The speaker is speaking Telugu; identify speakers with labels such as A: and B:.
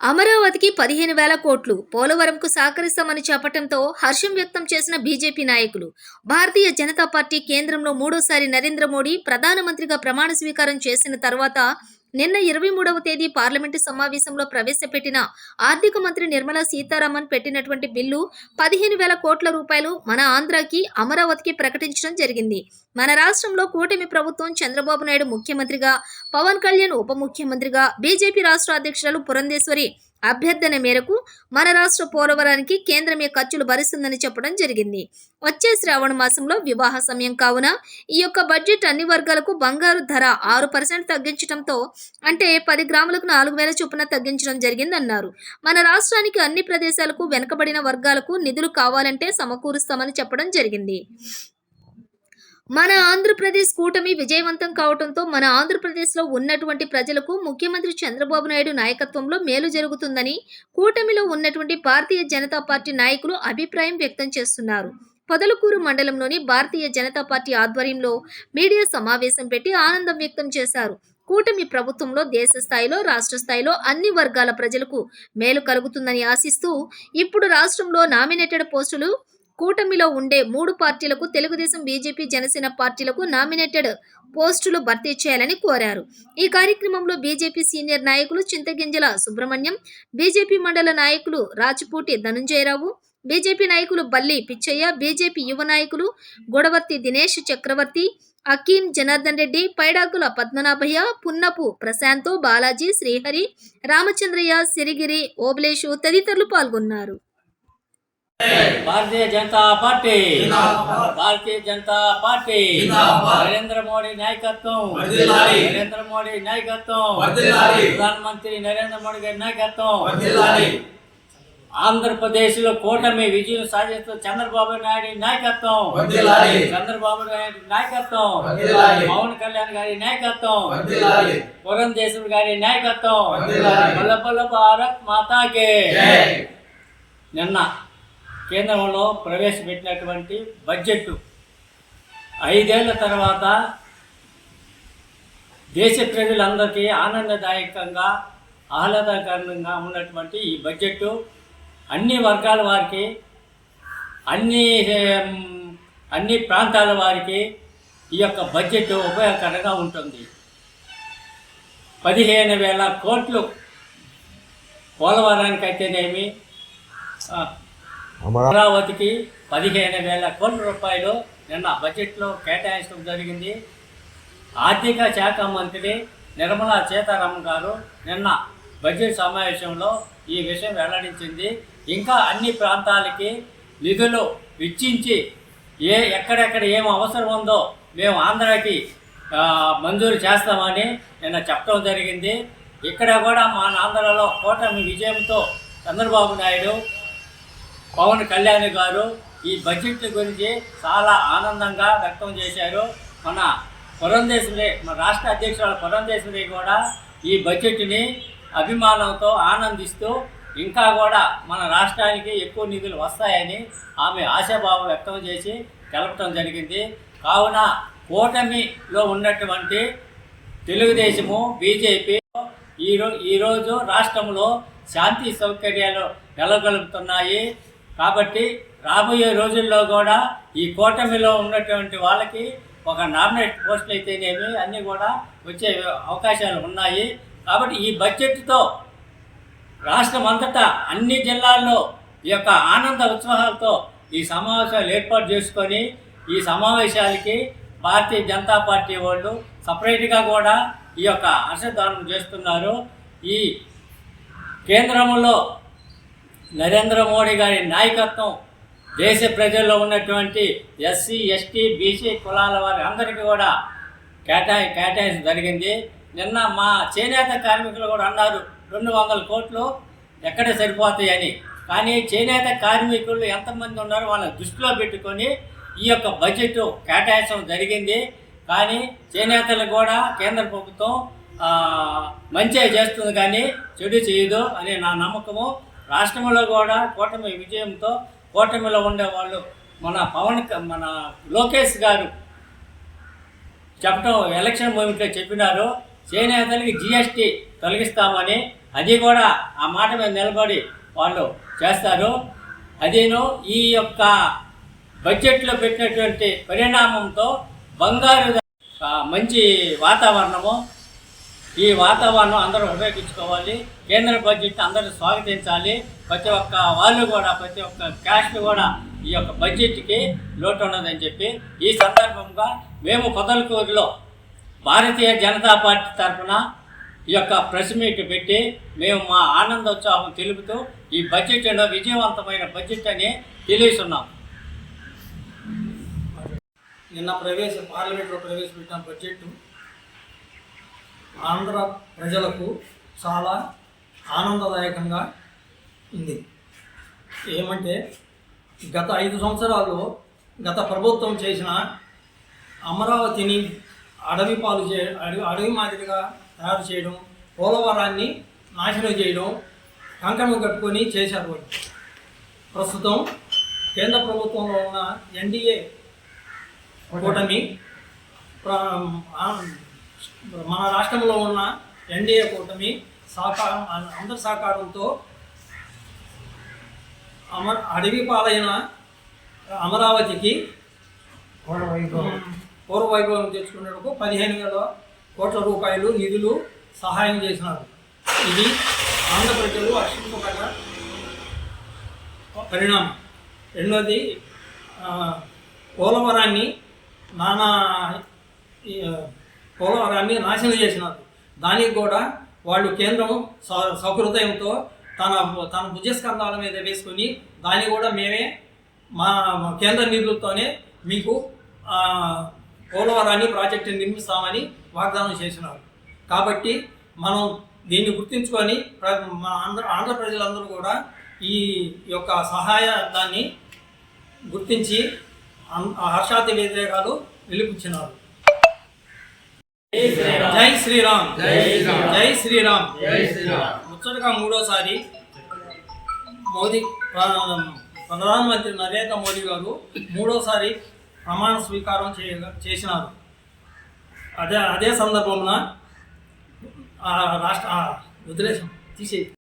A: అమరావతికి పదిహేను వేల కోట్లు. పోలవరంకు సహకరిస్తామని చెప్పడంతో హర్షం వ్యక్తం చేసిన బీజేపీ నాయకులు భారతీయ జనతా పార్టీ కేంద్రంలో మూడోసారి నరేంద్ర మోడీ ప్రధానమంత్రిగా ప్రమాణ స్వీకారం చేసిన తర్వాత నిన్న ఇరవై మూడవ తేదీ పార్లమెంటు సమావేశంలో ప్రవేశపెట్టిన ఆర్థిక మంత్రి నిర్మలా సీతారామన్ పెట్టినటువంటి బిల్లు పదిహేను వేల కోట్ల రూపాయలు మన ఆంధ్రాకి అమరావతికి ప్రకటించడం జరిగింది. మన రాష్ట్రంలో కూటమి ప్రభుత్వం చంద్రబాబు నాయుడు ముఖ్యమంత్రిగా పవన్ కళ్యాణ్ ఉప ముఖ్యమంత్రిగా బీజేపీ రాష్ట్ర అధ్యక్షురాలు పురంధేశ్వరి అభ్యర్థన మేరకు మన రాష్ట్ర పోలవరానికి కేంద్రమే ఖర్చులు భరిస్తుందని చెప్పడం జరిగింది. వచ్చే శ్రావణ మాసంలో వివాహ సమయం కావున ఈ యొక్క బడ్జెట్ అన్ని వర్గాలకు బంగారు ధర ఆరు పర్సెంట్ తగ్గించడంతో అంటే పది గ్రాములకు నాలుగు వేల చొప్పున తగ్గించడం జరిగిందన్నారు. మన రాష్ట్రానికి అన్ని ప్రదేశాలకు వెనుకబడిన వర్గాలకు నిధులు కావాలంటే సమకూరుస్తామని చెప్పడం జరిగింది. మన ఆంధ్రప్రదేశ్ కూటమి విజయవంతం కావడంతో మన ఆంధ్రప్రదేశ్లో ఉన్నటువంటి ప్రజలకు ముఖ్యమంత్రి చంద్రబాబు నాయుడు నాయకత్వంలో మేలు జరుగుతుందని కూటమిలో ఉన్నటువంటి భారతీయ జనతా పార్టీ నాయకులు అభిప్రాయం వ్యక్తం చేస్తున్నారు. పొదలకూరు మండలంలోని భారతీయ జనతా పార్టీ ఆధ్వర్యంలో మీడియా సమావేశం పెట్టి ఆనందం వ్యక్తం చేశారు. కూటమి ప్రభుత్వంలో దేశ స్థాయిలో రాష్ట్ర స్థాయిలో అన్ని వర్గాల ప్రజలకు మేలు కలుగుతుందని ఆశిస్తూ ఇప్పుడు రాష్ట్రంలో నామినేటెడ్ పోస్టులు కూటమిలో ఉండే మూడు పార్టీలకు తెలుగుదేశం బీజేపీ జనసేన పార్టీలకు నామినేటెడ్ పోస్టులు భర్తీ చేయాలని కోరారు. ఈ కార్యక్రమంలో బీజేపీ సీనియర్ నాయకులు చింతగింజల సుబ్రహ్మణ్యం బీజేపీ మండల నాయకులు రాజపూటి ధనుంజయరావు బీజేపీ నాయకులు బల్లి పిచ్చయ్య బీజేపీ యువ నాయకులు గొడవర్తి దినేష్ చక్రవర్తి అకీం జనార్దన్ రెడ్డి పైడాకుల పద్మనాభయ్య పున్నపు ప్రశాంత్ బాలాజీ శ్రీహరి రామచంద్రయ్య సిరిగిరి ఓబలేషు తదితరులు పాల్గొన్నారు.
B: భారతీయ జనతా పార్టీ. భారతీయ జనతా పార్టీ. నరేంద్ర మోడీ నాయకత్వం. నరేంద్ర మోడీ నాయకత్వం. ప్రధానమంత్రి నరేంద్ర మోడీ గారి నాయకత్వం
C: వర్ధిల్లాలి.
B: ఆంధ్రప్రదేశ్లో కూటమి విజయం సాధిస్తున్న చంద్రబాబు నాయుడు నాయకత్వం. చంద్రబాబు నాయుడు నాయకత్వం. పవన్ కళ్యాణ్ గారి నాయకత్వం. పురంధేశ్వరి గారి నాయకత్వం
C: వర్ధిల్లాలి.
B: బల్ల బల్ల భారత్ మాతాకే. నిన్న కేంద్రంలో ప్రవేశపెట్టినటువంటి బడ్జెట్ ఐదేళ్ళ తర్వాత దేశ ప్రజలందరికీ ఆనందదాయకంగా ఆహ్లాదకరంగా ఉన్నటువంటి ఈ బడ్జెట్ అన్ని వర్గాల వారికి అన్ని అన్ని ప్రాంతాల వారికి ఈ యొక్క బడ్జెట్ ఉపయోగకరంగా ఉంటుంది. పదిహేను వేల కోట్లు పోలవరానికి అయితేనేమి అమరావతికి పదిహేను వేల కోట్ల రూపాయలు నిన్న బడ్జెట్లో కేటాయించడం జరిగింది. ఆర్థిక శాఖ మంత్రి నిర్మలా సీతారామన్ గారు నిన్న బడ్జెట్ సమావేశంలో ఈ విషయం వెల్లడించింది. ఇంకా అన్ని ప్రాంతాలకి నిధులు వెచ్చించి ఏ ఎక్కడెక్కడ ఏం అవసరం ఉందో మేము ఆంధ్రాకి మంజూరు చేస్తామని నిన్న చెప్పడం జరిగింది. ఇక్కడ కూడా మన ఆంధ్రలో కూటమి విజయంతో చంద్రబాబు నాయుడు పవన్ కళ్యాణ్ గారు ఈ బడ్జెట్ గురించి చాలా ఆనందంగా వ్యక్తం చేశారు. మన పురంధేశ్వరి మన రాష్ట్ర అధ్యక్షురాలు పురంధేశ్వరి కూడా ఈ బడ్జెట్ని అభిమానంతో ఆనందిస్తూ ఇంకా కూడా మన రాష్ట్రానికి ఎక్కువ నిధులు వస్తాయని ఆమె ఆశాభావం వ్యక్తం చేసి తెలపడం జరిగింది. కావున కూటమిలో ఉన్నటువంటి తెలుగుదేశము బీజేపీ ఈరో ఈరోజు రాష్ట్రంలో శాంతి సౌకర్యాలు నెలకొల్పుతున్నాయి కాబట్టి రాబోయే రోజుల్లో కూడా ఈ కూటమిలో ఉన్నటువంటి వాళ్ళకి ఒక నామినేట్ పోస్టులు అయితేనేమి అన్నీ కూడా వచ్చే అవకాశాలు ఉన్నాయి. కాబట్టి ఈ బడ్జెట్తో రాష్ట్రం అంతటా అన్ని జిల్లాల్లో ఈ యొక్క ఆనంద ఉత్సాహాలతో ఈ సమావేశాలు ఏర్పాటు చేసుకొని ఈ సమావేశాలకి భారతీయ జనతా పార్టీ వాళ్ళు సపరేట్గా కూడా ఈ యొక్క హర్షదానం చేస్తున్నారు. ఈ కేంద్రంలో నరేంద్ర మోడీ గారి నాయకత్వం దేశ ప్రజల్లో ఉన్నటువంటి ఎస్సీ ఎస్టీ బీసీ కులాల వారి అందరికీ కూడా కేటాయి కేటాయించడం జరిగింది. నిన్న మా చేనేత కార్మికులు కూడా అన్నారు రెండు వందల కోట్లు ఎక్కడ సరిపోతాయని. కానీ చేనేత కార్మికులు ఎంతమంది ఉన్నారో వాళ్ళని దృష్టిలో పెట్టుకొని ఈ యొక్క బడ్జెట్ కేటాయించడం జరిగింది. కానీ చేనేతలు కూడా కేంద్ర ప్రభుత్వం మంచిగా మంచి చేస్తుంది కానీ చెడు చేయదు అనే నా నమ్మకము. రాష్ట్రంలో కూడా కూటమి విజయంతో కూటమిలో ఉండే వాళ్ళు మన పవన్ మన లోకేష్ గారు చెప్పడం ఎలక్షన్ మూమెంట్లో చెప్పినారు. చేనేతలకి జిఎస్టీ తొలగిస్తామని అది కూడా ఆ మాట మీద నిలబడి వాళ్ళు చేస్తారు. అదేను ఈ యొక్క బడ్జెట్లో పెట్టినటువంటి పరిణామంతో బంగారు మంచి వాతావరణము ఈ వాతావరణం అందరూ ఉపయోగించుకోవాలి. కేంద్ర బడ్జెట్ అందరూ స్వాగతించాలి. ప్రతి ఒక్క వాళ్ళు కూడా ప్రతి ఒక్క క్యాస్ట్ కూడా ఈ యొక్క బడ్జెట్కి లోటు ఉన్నదని చెప్పి ఈ సందర్భంగా మేము పొదలకూరులో భారతీయ జనతా పార్టీ తరఫున ఈ యొక్క ప్రెస్ మీట్ పెట్టి మేము మా ఆనందోత్సాహం తెలుపుతూ ఈ బడ్జెట్ విజయవంతమైన బడ్జెట్ అని తెలియస్తున్నాం
D: నిన్న ప్రవేశ పార్లమెంట్లో ప్రవేశపెట్టిన బడ్జెట్ ఆంధ్ర ప్రజలకు చాలా ఆనందదాయకంగా ఉంది. ఏమంటే గత ఐదు సంవత్సరాల్లో గత ప్రభుత్వం చేసిన అమరావతిని అడవి పాలు చే అడవి అడవి మాదిరిగా తయారు చేయడం పోలవరాన్ని నాశనం చేయడం కంకణం కట్టుకొని చేశారు ప్రస్తుతం కేంద్ర ప్రభుత్వంలో ఉన్న ఎన్డీఏ కూటమి మన రాష్ట్రంలో ఉన్న ఎన్డీఏ కూటమి సహకారం అందరి సహకారంతో అమర్ అడవి పాలైన అమరావతికి పూర్వ వైభవం. తెచ్చుకునేందుకు పదిహేను వేల కోట్ల రూపాయలు నిధులు సహాయం చేసినారు. ఇది ఆంధ్ర ప్రజలు హర్షింపబడ్డ పరిణామం. రెండోది పోలవరాన్ని నానా పోలవరాన్ని నాశనం చేసినారు. దానికి కూడా వాళ్ళు కేంద్రం స- సహృదయంతో తన తన భుజస్కంధాల మీద వేసుకొని దాన్ని కూడా మేమే మా కేంద్ర నిధులతోనే మీకు పోలవరాన్ని ప్రాజెక్టు నిర్మిస్తామని వాగ్దానం చేసినారు. కాబట్టి మనం దీన్ని గుర్తించుకొని ప్ర- మన ఆంధ్ర ఆంధ్ర ప్రజలందరూ కూడా ఈ యొక్క సహాయ దాన్ని గుర్తించి అన్- ఆ హర్షాతి వ్యతిరేకాలు వెలిపించినారు జై శ్రీరామ్.
C: జై శ్రీరామ్.
D: ముచ్చటగా మూడోసారి మోదీ ప్ర- ప్రధానమంత్రి నరేంద్ర మోదీ గారు మూడోసారి ప్రమాణ స్వీకారం చేయ చేసినారు. అదే అదే సందర్భంలో ఆ రాష్ట్ర వదిలేసాం తీసేయి.